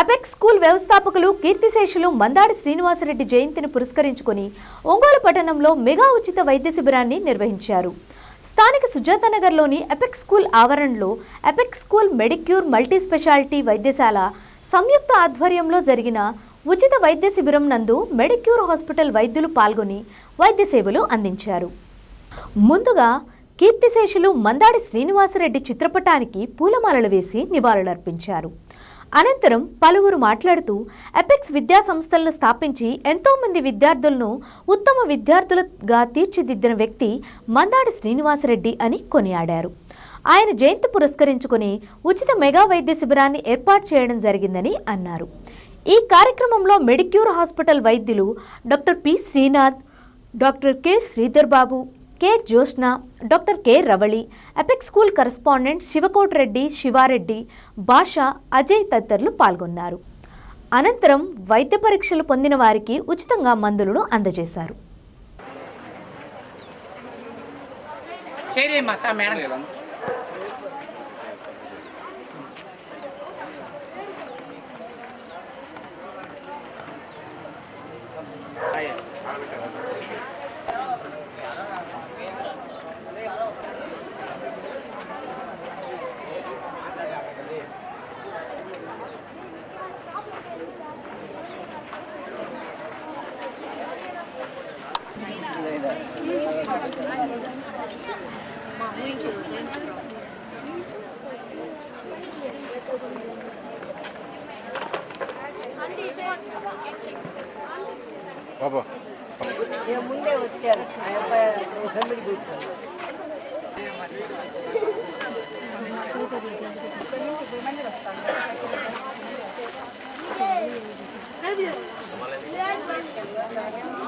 Apex school వ్యవస్థాపకులు కీర్తిశేషులు మందాడి శ్రీనివాసరెడ్డి జయంతిని పురస్కరించుకొని ఒంగోలు పట్టణంలో మెగా ఉచిత వైద్య శిబిరాన్ని నిర్వహించారు. స్థానిక సుజాతనగర్లోని ఎపెక్ స్కూల్ ఆవరణలో Apex school Medicure multi speciality వైద్యశాల సంయుక్త ఆధ్వర్యంలో జరిగిన ఉచిత వైద్య శిబిరం నందు మెడిక్యూర్ హాస్పిటల్ వైద్యులు పాల్గొని వైద్య సేవలు అందించారు. ముందుగా కీర్తిశేషులు మందాడి శ్రీనివాసరెడ్డి చిత్రపటానికి పూలమాలలు వేసి నివాళులర్పించారు. అనంతరం పలువురు మాట్లాడుతూ ఎపెక్స్ విద్యా సంస్థలను స్థాపించి ఎంతోమంది విద్యార్థులను ఉత్తమ విద్యార్థులుగా తీర్చిదిద్దిన వ్యక్తి మందాడి శ్రీనివాసరెడ్డి అని కొనియాడారు. ఆయన జయంతి పురస్కరించుకుని ఉచిత మెగా వైద్య శిబిరాన్ని ఏర్పాటు చేయడం జరిగిందని అన్నారు. ఈ కార్యక్రమంలో మెడిక్యూర్ హాస్పిటల్ వైద్యులు doctor P Srinath doctor K Sridhar Babu K Jyotsna doctor K Ravali Apex school correspondent Sivakot Reddy Siva Reddy Basha Ajay తదితరులు పాల్గొన్నారు. అనంతరం వైద్య పరీక్షలు పొందిన వారికి ఉచితంగా మందులను అందజేశారు. చేయమ్మా సార్ మేడం. బాబా ఇక ముందే వచ్చారు ఆ అబ్బాయి ఫ్యామిలీ కూర్చొని అన్న కొంచెం పేరెంట్స్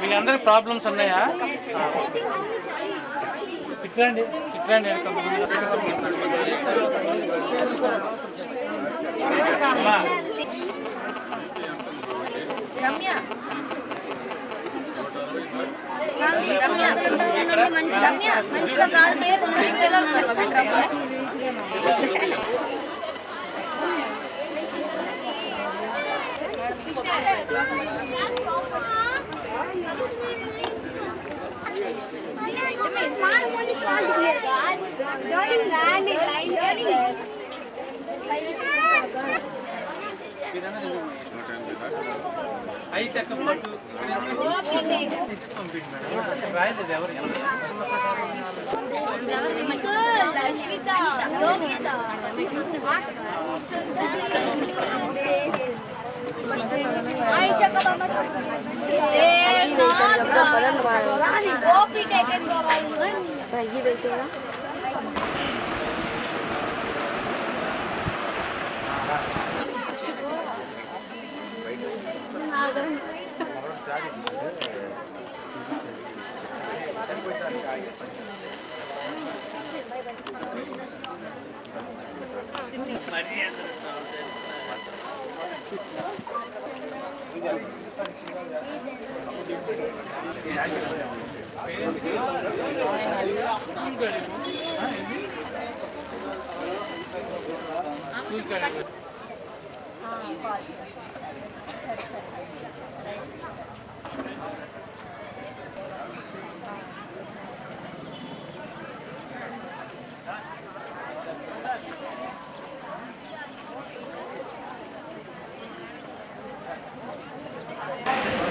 వీళ్ళందరికీ ప్రాబ్లమ్స్ ఉన్నాయా? ఇట్రండి ఇట్రండి రమ్య. రమ్య మంచి రమ్య మంచిగా కాలు తీసుకుని పిల్లలు ఐ చెకప్ పట్టు పంపిండి మేడం రాయలేదు ఎవరు అశ్విత యోగిత आई चक्का बाबा ए ना 아, 이거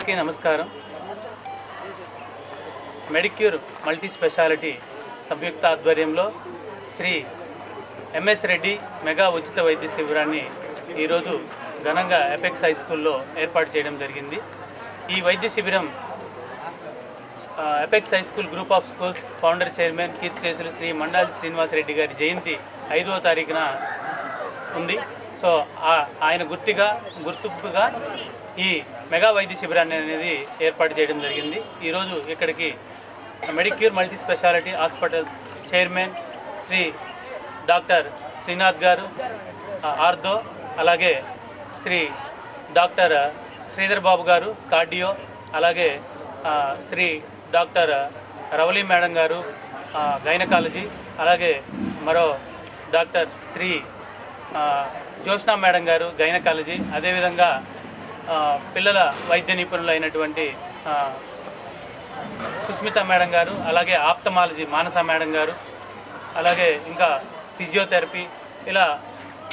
ఓకేనా నమస్కారం. మెడిక్యూర్ మల్టీ స్పెషాలిటీ సంయుక్త ఆధ్వర్యంలో శ్రీ ఎంఎస్ రెడ్డి మెగా ఉచిత వైద్య శిబిరాన్ని ఈరోజు ఘనంగా ఎపెక్స్ హై స్కూల్లో ఏర్పాటు చేయడం జరిగింది. ఈ వైద్య శిబిరం Apex high school group of schools founder chairman కీర్తిశేషులు శ్రీ మండాలి శ్రీనివాసరెడ్డి గారి జయంతి ఐదవ తారీఖున ఉంది. సో ఆ- ఆయన గుర్తిగా గుర్తింపుగా ఈ మెగా వైద్య శిబిరాన్ని అనేది ఏర్పాటు చేయడం జరిగింది. ఈరోజు ఇక్కడికి Medicure multi speciality hospitals chairman Shri doctor Srinath garu ortho ortho అలాగే శ్రీ డాక్టర్ శ్రీధర్ బాబు గారు కార్డియో అలాగే Shri doctor Ravali madam garu gynaecology అలాగే మరో doctor Shri Jyotsna madam garu gynaecology అదేవిధంగా పిల్లల వైద్య నిపుణులు అయినటువంటి సుస్మిత మేడం గారు అలాగే ఆప్తమాలజీ మానస మేడం గారు అలాగే ఇంకా ఫిజియోథెరపీ ఇలా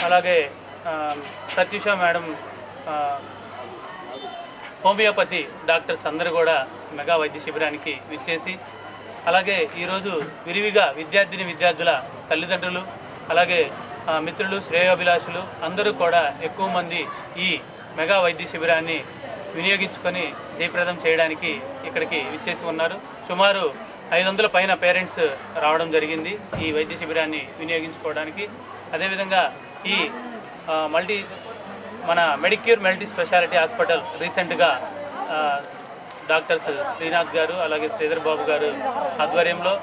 అలాగే ప్రత్యూష మేడం హోమియోపతి డాక్టర్స్ అందరూ కూడా మెగా వైద్య శిబిరానికి విచ్చేసి అలాగే ఈరోజు విరివిగా విద్యార్థిని విద్యార్థుల తల్లిదండ్రులు అలాగే మిత్రులు శ్రేయోభిలాషులు అందరూ కూడా ఎక్కువ మంది ఈ మెగా వైద్య శిబిరాన్ని వినియోగించుకొని జయప్రదం చేయడానికి ఇక్కడికి విచ్చేసి ఉన్నారు. సుమారు ఐదు వందల పైన పేరెంట్స్ రావడం జరిగింది ఈ వైద్య శిబిరాన్ని వినియోగించుకోవడానికి. అదేవిధంగా ఈ మల్టీ మన మెడిక్యూర్ మల్టీ స్పెషాలిటీ హాస్పిటల్ రీసెంట్గా డాక్టర్స్ శ్రీనాథ్ గారు అలాగే శ్రీధర్ బాబు గారు ఆధ్వర్యంలో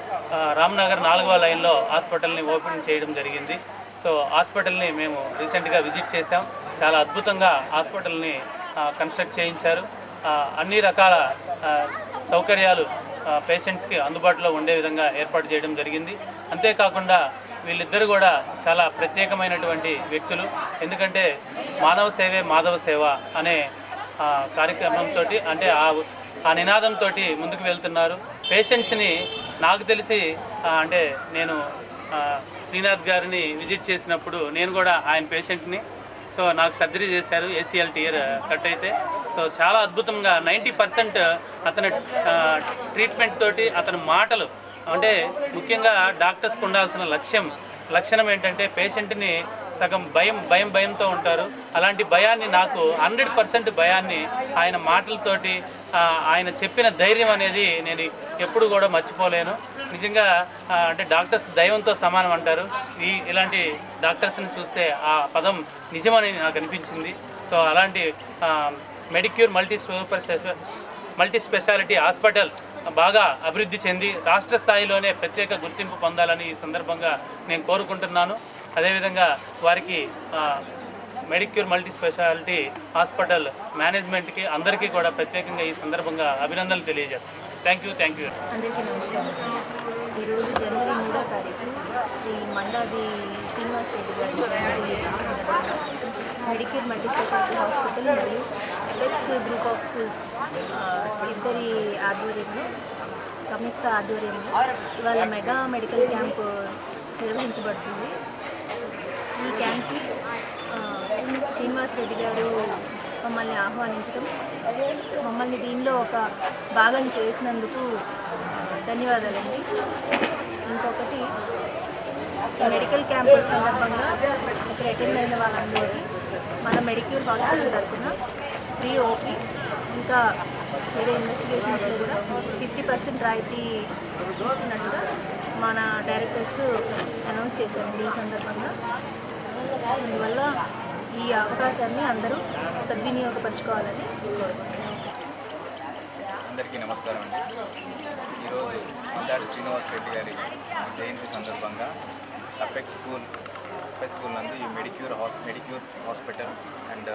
రామ్నగర్ నాలుగవ లైన్లో హాస్పిటల్ని ఓపెన్ చేయడం జరిగింది. సో హాస్పిటల్ని మేము రీసెంట్గా విజిట్ చేసాం చాలా అద్భుతంగా హాస్పిటల్ని కన్స్ట్రక్ట్ చేయించారు. అన్ని రకాల సౌకర్యాలు పేషెంట్స్కి అందుబాటులో ఉండే విధంగా ఏర్పాటు చేయడం జరిగింది. అంతేకాకుండా వీళ్ళిద్దరు కూడా చాలా ప్రత్యేకమైనటువంటి వ్యక్తులు. ఎందుకంటే మానవ సేవే మాధవ సేవ అనే కార్యక్రమంతో అంటే ఆ ఆ నినాదంతో ముందుకు వెళ్తున్నారు. పేషెంట్స్ని నాకు తెలిసి అంటే నేను శ్రీనాథ్ గారిని విజిట్ చేసినప్పుడు నేను కూడా ఆయన పేషెంట్ని సో నాకు సర్జరీ చేశారు ఏసీఎల్ టీయర్ కట్ అయితే. సో చాలా అద్భుతంగా నైంటీ పర్సెంట్ అతని ట్రీట్మెంట్ తోటి అతని మాటలు అంటే ముఖ్యంగా డాక్టర్స్కి ఉండాల్సిన లక్ష్యం లక్షణం ఏంటంటే పేషెంట్ని సగం భయం భయం భయంతో ఉంటారు. అలాంటి భయాన్ని నాకు హండ్రెడ్ పర్సెంట్ భయాన్ని ఆయన మాటలతోటి ఆయన చెప్పిన ధైర్యం అనేది నేను ఎప్పుడు కూడా మర్చిపోలేను. నిజంగా అంటే డాక్టర్స్ దైవంతో సమానం అంటారు. ఈ ఇలాంటి డాక్టర్స్ని చూస్తే ఆ పదం నిజమని నాకు అనిపించింది. సో అలాంటి Medicure multi super multi speciality hospital బాగా అభివృద్ధి చెంది రాష్ట్ర స్థాయిలోనే ప్రత్యేక గుర్తింపు పొందాలని ఈ సందర్భంగా నేను కోరుకుంటున్నాను. అదేవిధంగా వారికి మెడిక్యూర్ మల్టీ స్పెషాలిటీ హాస్పిటల్ మేనేజ్మెంట్కి అందరికీ కూడా ప్రత్యేకంగా ఈ సందర్భంగా అభినందనలు తెలియజేస్తాను థ్యాంక్ యూ థ్యాంక్ యూ అందరికీ నమస్కారం. ఈరోజు జనవరి మూడో తారీఖు శ్రీ మండాది శ్రీనివాస్ రెడ్డి గారి మల్టీ స్పెషాలిటీ హాస్పిటల్ మరియు ఎపెక్స్ గ్రూప్ ఆఫ్ స్కూల్స్ ఇద్దరి ఆధ్వర్యంలో సంయుక్త ఆధ్వర్యంలో ఇవాళ మెగా మెడికల్ క్యాంప్ నిర్వహించబడుతుంది. ఈ క్యాంప్కి శ్రీనివాస్ రెడ్డి గారు మమ్మల్ని ఆహ్వానించడం మమ్మల్ని దీనిలో ఒక భాగం చేసినందుకు ధన్యవాదాలండి. ఇంకొకటి మెడికల్ క్యాంప్ సందర్భంగా ఇక్కడ అటెండ్ అయిన వాళ్ళందరికీ మన మెడిక్యూర్ హాస్పిటల్ తరఫున ఫ్రీ ఓపీ ఇంకా వేరే ఇన్వెస్టిగేషన్స్లో కూడా ఫిఫ్టీ పర్సెంట్ రాయితీ ఇస్తున్నట్టుగా మన డైరెక్టర్స్ అనౌన్స్ చేశారండి ఈ సందర్భంగా. అందువల్ల ఈ అవకాశాన్ని అందరూ సద్వినియోగపరచుకోవాలని అందరికీ నమస్కారం అండి. ఈరోజు మందాడి శ్రీనివాస్ రెడ్డి గారి జయంతి సందర్భంగా అపెక్స్ స్కూల్ అపెక్స్ స్కూల్ నందు ఈ మెడిక్యూర్ హాస్ మెడిక్యూర్ హాస్పిటల్ అండ్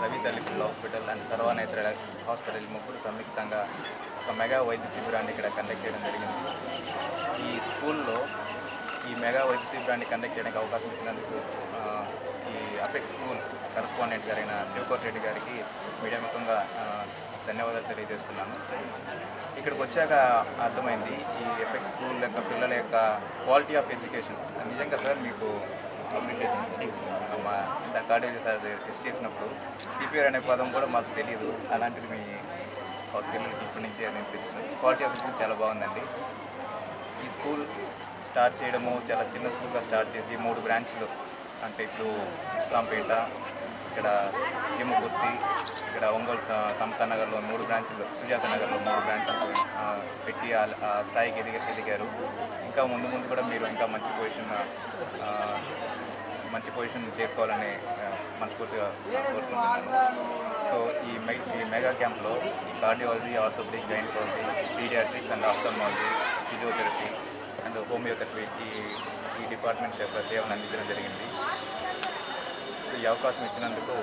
రవి తల్లిపిల్ల హాస్పిటల్ అండ్ సర్వనేత్ర హాస్పిటల్ ముగ్గురు సంయుక్తంగా ఒక మెగా వైద్య శిబిరాన్ని ఇక్కడ కండక్ట్ చేయడం జరిగింది. ఈ స్కూల్లో ఈ మెగా వైద్య శిబిరాన్ని కండక్ట్ చేయడానికి అవకాశం ఇచ్చినందుకు ఈ అపెక్స్ స్కూల్ కరస్పాండెంట్ గారైన శివకోర్ రెడ్డి గారికి మీడియా ముఖంగా ధన్యవాదాలు తెలియజేస్తున్నాను. ఇక్కడికి వచ్చాక అర్థమైంది ఈ ఎఫెక్ట్ స్కూల్ యొక్క పిల్లల యొక్క క్వాలిటీ ఆఫ్ ఎడ్యుకేషన్. నిజంగా సార్ మీకు అప్రిషియేషన్ మా ఇంత కాలేజీ సార్ టెస్ట్ చేసినప్పుడు సిపిఆర్ అనే పదం కూడా మాకు తెలియదు అలాంటిది మీ పిల్లలకి ఇప్పటి నుంచే నేను తెలుసు. క్వాలిటీ ఆఫ్ ఎడ్యుకేషన్ చాలా బాగుందండి. ఈ స్కూల్ స్టార్ట్ చేయడము చాలా చిన్న స్కూల్గా స్టార్ట్ చేసి మూడు బ్రాంచ్లు అంటే ఇప్పుడు ఇస్లాంపేట ఇక్కడ భీమకుర్తి ఇక్కడ ఒంగోలు సమత నగర్లో మూడు బ్రాంచ్లు సుజాత నగర్లో మూడు బ్రాంచ్లు పెట్టి ఆ స్థాయికి ఎదిగి ఎదిగారు. ఇంకా ముందు ముందు కూడా మీరు ఇంకా మంచి పొజిషన్ మంచి పొజిషన్ చేరుకోవాలని మనస్ఫూర్తిగా కోరుకుంటున్నాను. సో ఈ మె ఈ మెగా క్యాంప్లో cardiology orthopaedic gynaecology paediatrics and ophthalmology physiotherapy and homeotherapy ఈ ఈ డిపార్ట్మెంట్ యొక్క సేవను అందించడం జరిగింది. అవకాశం ఇచ్చినందుకు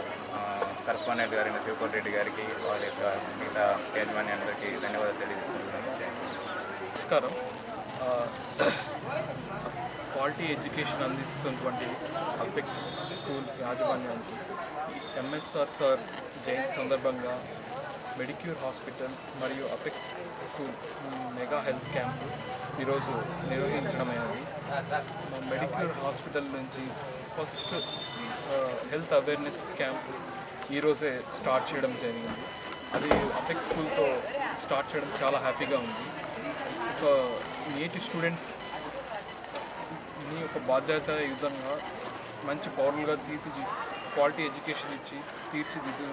కరస్పాండెంట్ గారైన శివకోటి రెడ్డి గారికి వాళ్ళ యొక్క మిగతా యాజమాన్యానికి ధన్యవాదాలు తెలియజేస్తున్నాను నమస్కారం. క్వాలిటీ ఎడ్యుకేషన్ అందిస్తున్నటువంటి అపెక్స్ స్కూల్ యాజమాన్యానికి ఎంఎస్ఆర్ సార్ జయంతి సందర్భంగా మెడిక్యూర్ హాస్పిటల్ మరియు Apex school mega health camp ఈరోజు నిర్వహించడమైనది. మెడిక్యూర్ హాస్పిటల్ నుంచి ఫస్ట్ హెల్త్ అవేర్నెస్ క్యాంప్ ఈరోజే స్టార్ట్ చేయడం జరిగింది. అది అపెక్స్ స్కూల్తో స్టార్ట్ చేయడం చాలా హ్యాపీగా ఉంది. ఒక నేటి స్టూడెంట్స్ని ఒక యుద్ధంగా మంచి పౌరులుగా తీర్చిది క్వాలిటీ ఎడ్యుకేషన్ ఇచ్చి తీర్చిదిద్దు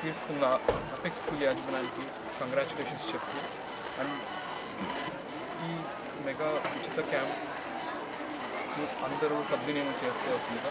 తీరుస్తున్న అపెక్స్ స్కూల్ యాజమాన్యానికి కంగ్రాచులేషన్స్ చెప్తూ అండ్ ఈ మెగా ఉచిత క్యాంప్ అందరూ సద్వినియోగం చేసుకోవాల్సిందిగా